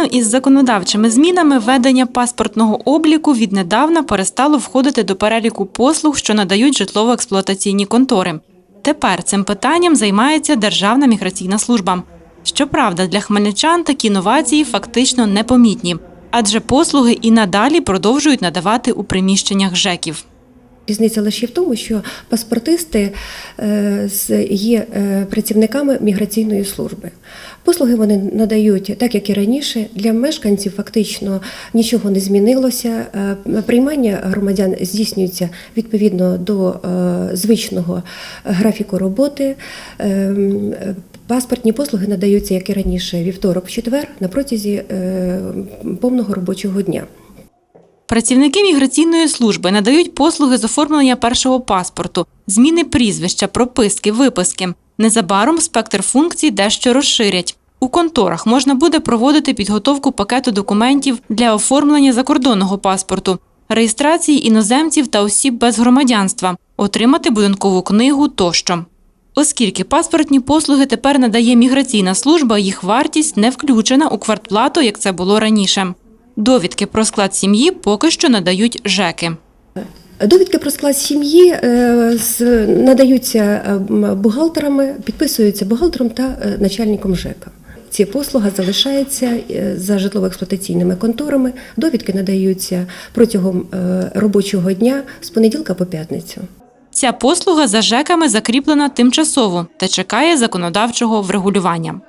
Згідно із законодавчими змінами, ведення паспортного обліку віднедавна перестало входити до переліку послуг, що надають житлово-експлуатаційні контори. Тепер цим питанням займається Державна міграційна служба. Щоправда, для хмельничан такі новації фактично непомітні, адже послуги і надалі продовжують надавати у приміщеннях ЖЕКів. Різниця лише в тому, що паспортисти е, є е, працівниками міграційної служби. Послуги вони надають, так як і раніше. Для мешканців фактично нічого не змінилося. Е, Приймання громадян здійснюється відповідно до звичного графіку роботи. Ем, Паспортні послуги надаються, як і раніше, вівторок, четвер на протязі повного робочого дня. Працівники міграційної служби надають послуги з оформлення першого паспорту, зміни прізвища, прописки, виписки. Незабаром спектр функцій дещо розширять. У конторах можна буде проводити підготовку пакету документів для оформлення закордонного паспорту, реєстрації іноземців та осіб без громадянства, отримати будинкову книгу тощо. Оскільки паспортні послуги тепер надає міграційна служба, їх вартість не включена у квартплату, як це було раніше. Довідки про склад сім'ї поки що надають ЖЕКи. Довідки про склад сім'ї е, надаються е, бухгалтерами, підписуються бухгалтером та е, начальником ЖЕКа. Ці послуга залишається за житлово-експлуатаційними конторами. Довідки надаються протягом робочого дня з понеділка по п'ятницю. Ця послуга за ЖЕКами закріплена тимчасово та чекає законодавчого врегулювання.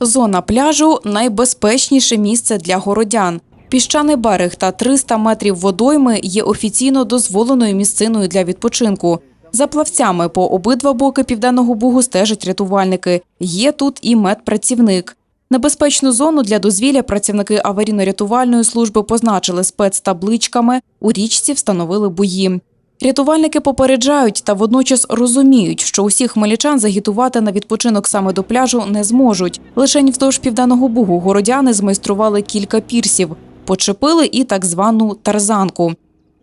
Зона пляжу найбезпечніше місце для городян. Піщаний берег та 300 метрів водойми є офіційно дозволеною місциною для відпочинку. За плавцями по обидва боки південного бугу стежать рятувальники. Є тут і медпрацівник. Небезпечну зону для дозвілля працівники аварійно-рятувальної служби позначили спецтабличками. У річці встановили бої. Рятувальники попереджають та водночас розуміють, що усіх хмельничан загітувати на відпочинок саме до пляжу не зможуть. Лишень вздовж південного бугу городяни змайстрували кілька пірсів, почепили і так звану тарзанку.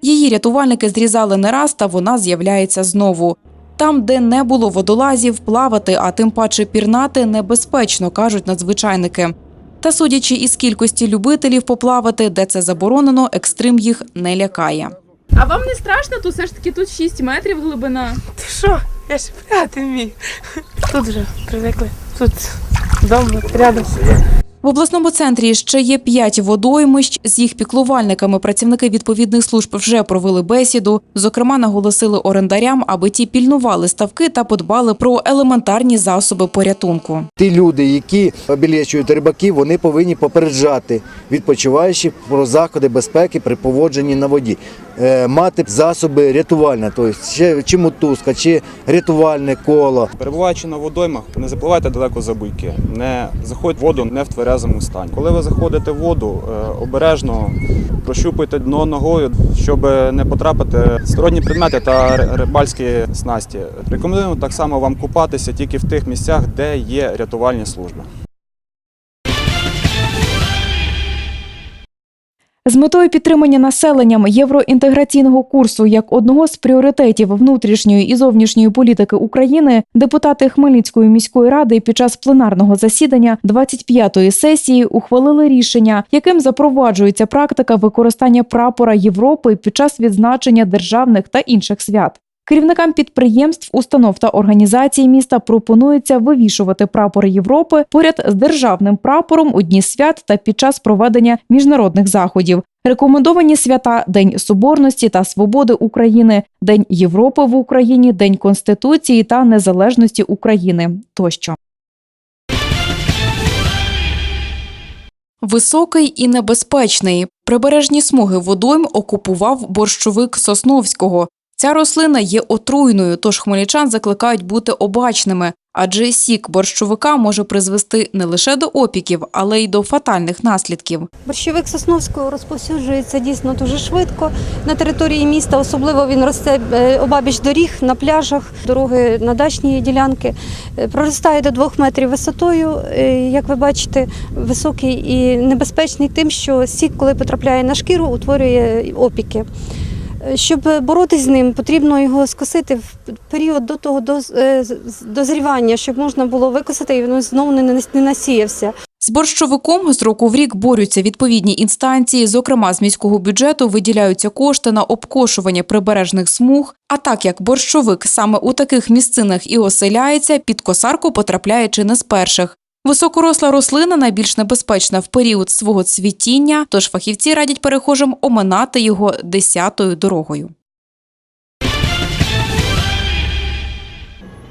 Її рятувальники зрізали не раз, та вона з'являється знову. Там, де не було водолазів, плавати, а тим паче пірнати небезпечно, кажуть надзвичайники. Та судячи із кількості любителів поплавати, де це заборонено, екстрим їх не лякає. А вам не страшно? Тут все ж таки тут 6 метрів глибина. Ти що? Я ж пряти вмію. Тут вже привикли. Тут вдома рядом. В обласному центрі ще є п'ять водоймищ. З їх піклувальниками працівники відповідних служб вже провели бесіду. Зокрема, наголосили орендарям, аби ті пільнували ставки та подбали про елементарні засоби порятунку. Ті люди, які обілечують рибаків, вони повинні попереджати відпочиваючих про заходи безпеки при поводженні на воді, Е, мати засоби рятувальні, тобто ще чи мотузка, чи рятувальне коло. Перебуваючи на водоймах, не запливайте далеко за буйки, не заходьте в воду не в тверезому стані. Коли ви заходите в воду, е, обережно прощупуйте дно ногою, щоб не потрапити в сторонні предмети та рибальські снасті. Рекомендуємо так само вам купатися тільки в тих місцях, де є рятувальні служби. З метою підтримання населенням євроінтеграційного курсу як одного з пріоритетів внутрішньої і зовнішньої політики України депутати Хмельницької міської ради під час пленарного засідання 25-ї сесії ухвалили рішення, яким запроваджується практика використання прапора Європи під час відзначення державних та інших свят. Керівникам підприємств, установ та організацій міста пропонується вивішувати прапор Європи поряд з державним прапором у дні свят та під час проведення міжнародних заходів. Рекомендовані свята День Соборності та Свободи України, День Європи в Україні, День Конституції та Незалежності України тощо. Високий і небезпечний. Прибережні смуги водойм окупував борщовик Сосновського. Ця рослина є отруйною, тож хмельничан закликають бути обачними, адже сік борщовика може призвести не лише до опіків, але й до фатальних наслідків. Борщовик Сосновського розповсюджується дійсно дуже швидко на території міста. Особливо він росте е, обабіч доріг на пляжах, дороги на дачні ділянки. Е, Проростає до двох метрів висотою. Е, Як ви бачите, високий і небезпечний тим, що сік, коли потрапляє на шкіру, утворює опіки. Е, Щоб боротись з ним, потрібно його скосити в період до того е, дозрівання, щоб можна було викосити і він знову не насіявся. З борщовиком з року в рік борються відповідні інстанції. Зокрема, з міського бюджету виділяються кошти на обкошування прибережних смуг. А так як борщовик саме у таких місцинах і оселяється, під косарку потрапляє чи не з перших. Високоросла рослина найбільш небезпечна в період свого цвітіння, тож фахівці радять перехожим оминати його десятою дорогою.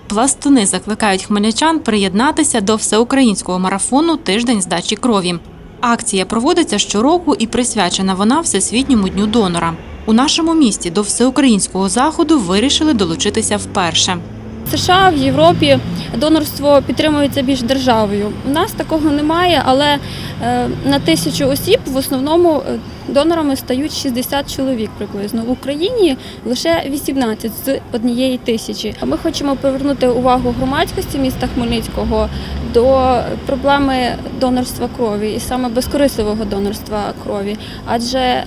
Пластуни закликають хмельничан приєднатися до всеукраїнського марафону Тиждень здачі крові. Акція проводиться щороку і присвячена вона Всесвітньому дню донора. У нашому місті до всеукраїнського заходу вирішили долучитися вперше. В США в Європі донорство підтримується більш державою. У нас такого немає, але е, на тисячу осіб в основному е, донорами стають 60 чоловік приблизно. В Україні лише 18 з однієї тисячі. Ми хочемо привернути увагу громадськості міста Хмельницького до проблеми донорства крові і саме безкорисливого донорства крові. Адже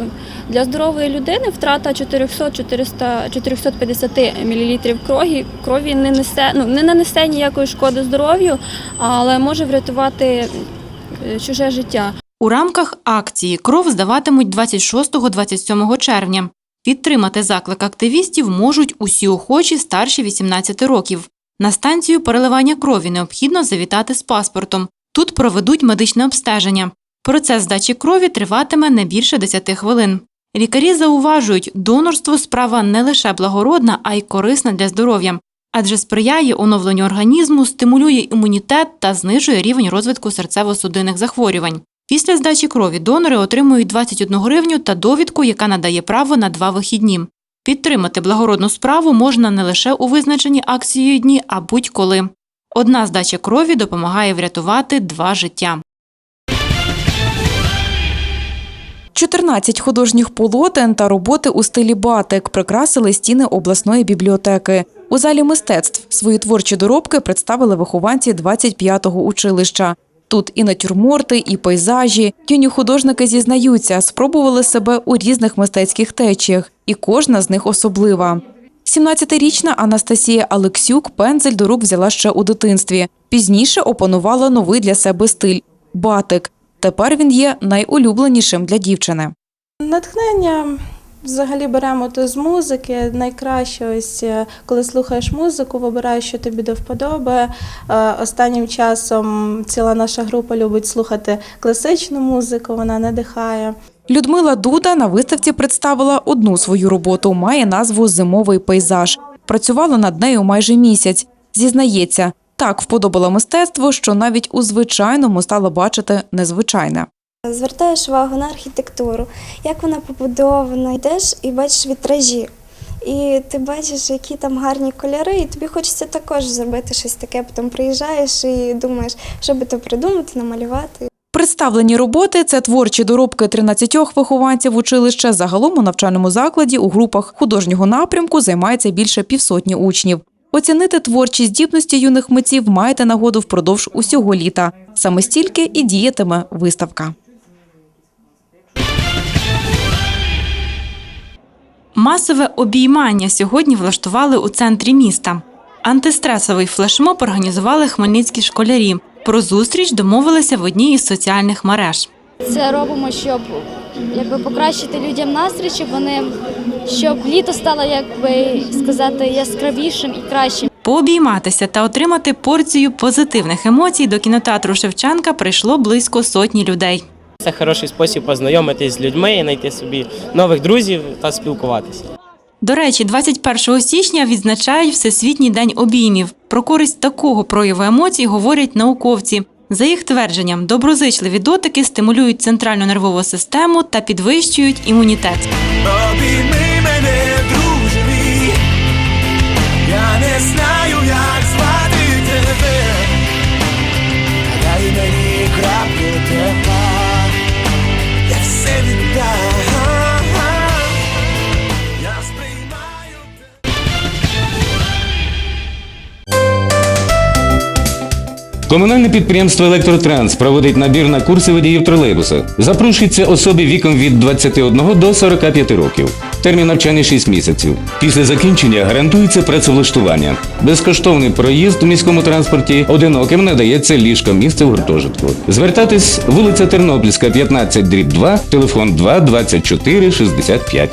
е, для здорової людини втрата 400-400 450 мл крові, крові не несе, ну, не нанесе ніякої шкоди здоров'ю, але може врятувати е, чуже життя. У рамках акції кров здаватимуть 26-27 червня. Підтримати заклик активістів можуть усі охочі старші 18 років. На станцію переливання крові необхідно завітати з паспортом. Тут проведуть медичне обстеження. Процес здачі крові триватиме не більше 10 хвилин. Лікарі зауважують, донорство справа не лише благородна, а й корисна для здоров'я, адже сприяє оновленню організму, стимулює імунітет та знижує рівень розвитку серцево-судинних захворювань. Після здачі крові донори отримують 21 гривню та довідку, яка надає право на два вихідні. Підтримати благородну справу можна не лише у визначені акцією дні, а будь-коли. Одна здача крові допомагає врятувати два життя. 14 художніх полотен та роботи у стилі батик прикрасили стіни обласної бібліотеки. У залі мистецтв свої творчі доробки представили вихованці 25-го училища. Тут і натюрморти, і пейзажі. Юні художники зізнаються, спробували себе у різних мистецьких течіях, і кожна з них особлива. 17-річна Анастасія Алексюк пензель до рук взяла ще у дитинстві. Пізніше опанувала новий для себе стиль батик. Тепер він є найулюбленішим для дівчини. Натхнення взагалі беремо то з музики. Найкраще ось е, коли слухаєш музику, вибираєш, що тобі до вподоби. Е, Останнім часом ціла наша група любить слухати класичну музику, вона надихає. Людмила Дуда на виставці представила одну свою роботу. Має назву Зимовий пейзаж. Працювала над нею майже місяць. Зізнається, так вподобала мистецтво, що навіть у звичайному стала бачити незвичайне. Звертаєш увагу на архітектуру, як вона побудована, йдеш і бачиш вітражі. І ти бачиш, які там гарні кольори, і тобі хочеться також зробити щось таке. Потім приїжджаєш і думаєш, що би то придумати, намалювати. Представлені роботи це творчі доробки 13 вихованців училища. Загалом у навчальному закладі у групах художнього напрямку займається більше півсотні учнів. Оцінити творчі здібності юних митців маєте нагоду впродовж усього літа. Саме стільки і діятиме виставка. Масове обіймання сьогодні влаштували у центрі міста. Антистресовий флешмоб організували хмельницькі школярі. Про зустріч домовилися в одній із соціальних мереж. Це робимо, щоб якби покращити людям настрій, щоб вони щоб літо стало, як би сказати, яскравішим і кращим. Пообійматися та отримати порцію позитивних емоцій до кінотеатру Шевченка прийшло близько сотні людей. Це хороший спосіб познайомитись з людьми, знайти собі нових друзів та спілкуватися. До речі, 21 січня відзначають Всесвітній день обіймів. Про користь такого прояву емоцій говорять науковці. За їх твердженням, доброзичливі дотики стимулюють центральну нервову систему та підвищують імунітет. Комунальне підприємство Електротранс проводить набір на курси водіїв тролейбуса. Запрошуються особи віком від 21 до 45 років. Термін навчання 6 місяців. Після закінчення гарантується працевлаштування. Безкоштовний проїзд у міському транспорті одиноким надається ліжко місце в гуртожитку. Звертатись вулиця Тернопільська, 15 дріб 2, телефон 2 24 65.